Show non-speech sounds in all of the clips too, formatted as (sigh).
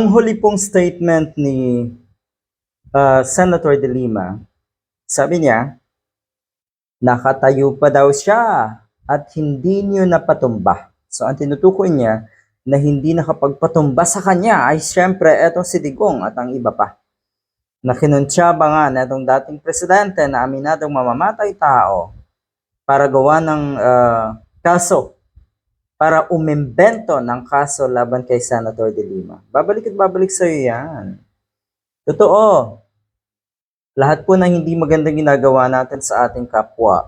Ang huli pong statement ni uh, Senator De Lima, sabi niya, nakatayo pa daw siya at hindi niyo napatumba. So ang tinutukoy niya na hindi nakapagpatumba sa kanya ay syempre etong si Digong at ang iba pa. Na kinuntsaba nga na itong dating presidente na aminadong mamamatay tao para gawa ng uh, kaso para umimbento ng kaso laban kay Senator De Lima. Babalik at babalik sa iyo yan. Totoo. Lahat po ng hindi magandang ginagawa natin sa ating kapwa,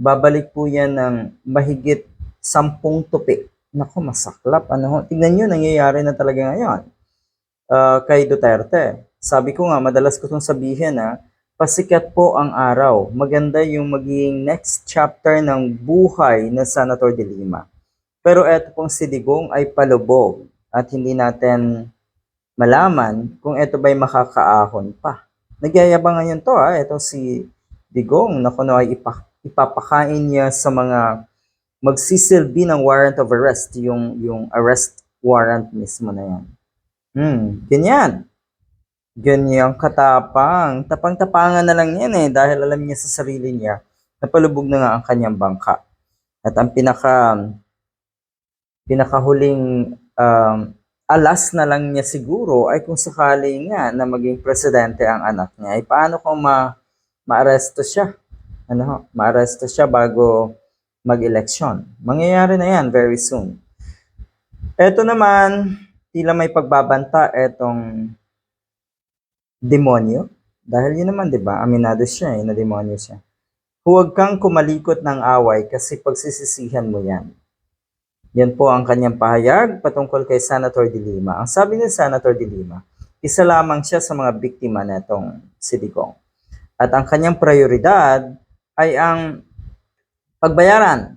babalik po yan ng mahigit sampung tupi. Naku, masaklap. Ano? Tingnan nyo, nangyayari na talaga ngayon. Uh, kay Duterte. Sabi ko nga, madalas ko itong sabihin na pasikat po ang araw. Maganda yung magiging next chapter ng buhay ng Senator De Lima pero eto pong si Digong ay palubog at hindi natin malaman kung ito ba'y makakaahon pa. Nagyayabang ngayon to ha, ito si Digong na kuno ay ipa, ipapakain niya sa mga magsisilbi ng warrant of arrest, yung, yung arrest warrant mismo na yan. Hmm, ganyan. Ganyang katapang. Tapang-tapangan na lang yan eh dahil alam niya sa sarili niya na palubog na nga ang kanyang bangka. At ang pinaka pinakahuling um, alas na lang niya siguro ay kung sakali nga na maging presidente ang anak niya, ay paano kung ma maaresto siya? Ano, maaresto siya bago mag-eleksyon. Mangyayari na yan very soon. Ito naman, tila may pagbabanta etong demonyo. Dahil yun naman, di ba? Aminado siya eh, na demonyo siya. Huwag kang kumalikot ng away kasi pagsisisihan mo yan. Yan po ang kanyang pahayag patungkol kay Senator De Lima. Ang sabi ni Senator De Lima, isa lamang siya sa mga biktima netong si Digong. At ang kanyang prioridad ay ang pagbayaran,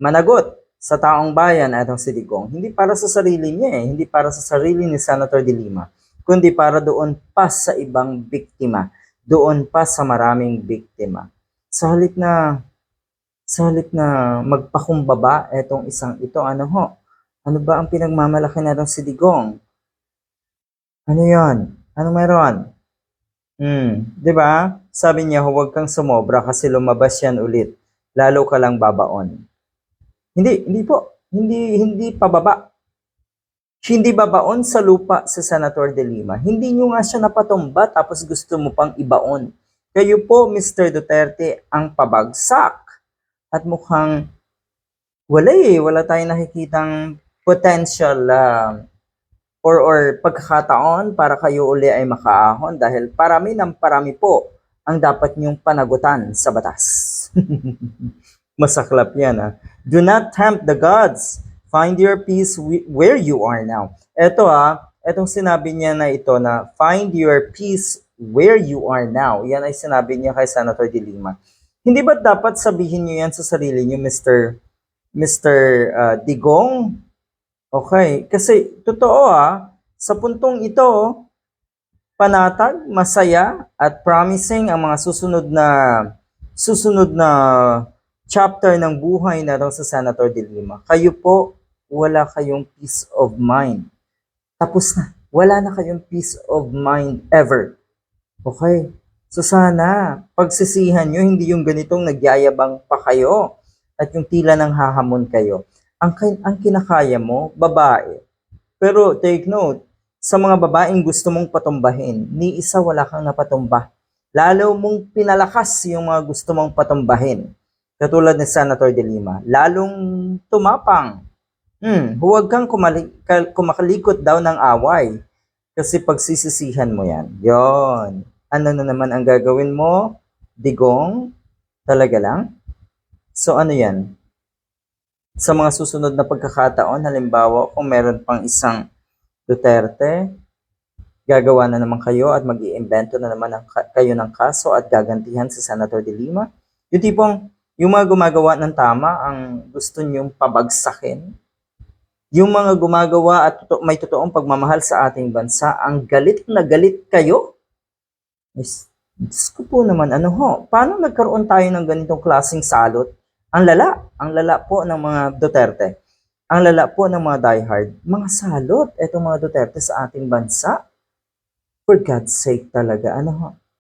managot sa taong bayan atong si Digong. Hindi para sa sarili niya eh, hindi para sa sarili ni Senator De Lima, kundi para doon pa sa ibang biktima, doon pa sa maraming biktima. Sa halip na sa halip na magpakumbaba etong isang ito, ano ho? Ano ba ang pinagmamalaki na si Digong? Ano yon? Ano meron? Hmm, 'di ba? Sabi niya, huwag kang sumobra kasi lumabas yan ulit. Lalo ka lang babaon. Hindi, hindi po. Hindi hindi pababa. Hindi babaon sa lupa sa Senator De Lima. Hindi nyo nga siya napatumba tapos gusto mo pang ibaon. Kayo po, Mr. Duterte, ang pabagsak at mukhang wala eh, wala tayong nakikitang potential uh, or, or pagkakataon para kayo uli ay makaahon dahil parami ng parami po ang dapat niyong panagutan sa batas. (laughs) Masaklap yan ha. Do not tempt the gods. Find your peace where you are now. Ito ha, etong sinabi niya na ito na find your peace where you are now. Yan ay sinabi niya kay Senator De Lima. Hindi ba dapat sabihin niyo yan sa sarili niyo, Mr. Mr. Uh, Digong? Okay, kasi totoo ah, sa puntong ito, panatag, masaya at promising ang mga susunod na susunod na chapter ng buhay na raw sa Senator De Lima. Kayo po, wala kayong peace of mind. Tapos na. Wala na kayong peace of mind ever. Okay? So sana, pagsisihan nyo, hindi yung ganitong nagyayabang pa kayo at yung tila nang hahamon kayo. Ang, ang kinakaya mo, babae. Pero take note, sa mga babaeng gusto mong patumbahin, ni isa wala kang napatumba. Lalo mong pinalakas yung mga gusto mong patumbahin. Katulad ni Senator De Lima. Lalong tumapang. Hmm, huwag kang kumali- kumakalikot daw ng away. Kasi pagsisisihan mo yan. Yon ano na naman ang gagawin mo? Digong? Talaga lang? So ano yan? Sa mga susunod na pagkakataon, halimbawa kung meron pang isang Duterte, gagawa na naman kayo at mag iimbento na naman ang, kayo ng kaso at gagantihan si Senator De Lima. Yung tipong, yung mga gumagawa ng tama ang gusto niyong pabagsakin. Yung mga gumagawa at may totoong pagmamahal sa ating bansa, ang galit na galit kayo Diyos, Diyos po naman, ano ho, paano nagkaroon tayo ng ganitong klaseng salot? Ang lala, ang lala po ng mga Duterte. Ang lala po ng mga diehard, mga salot, etong mga Duterte sa ating bansa. For God's sake talaga, ano ho?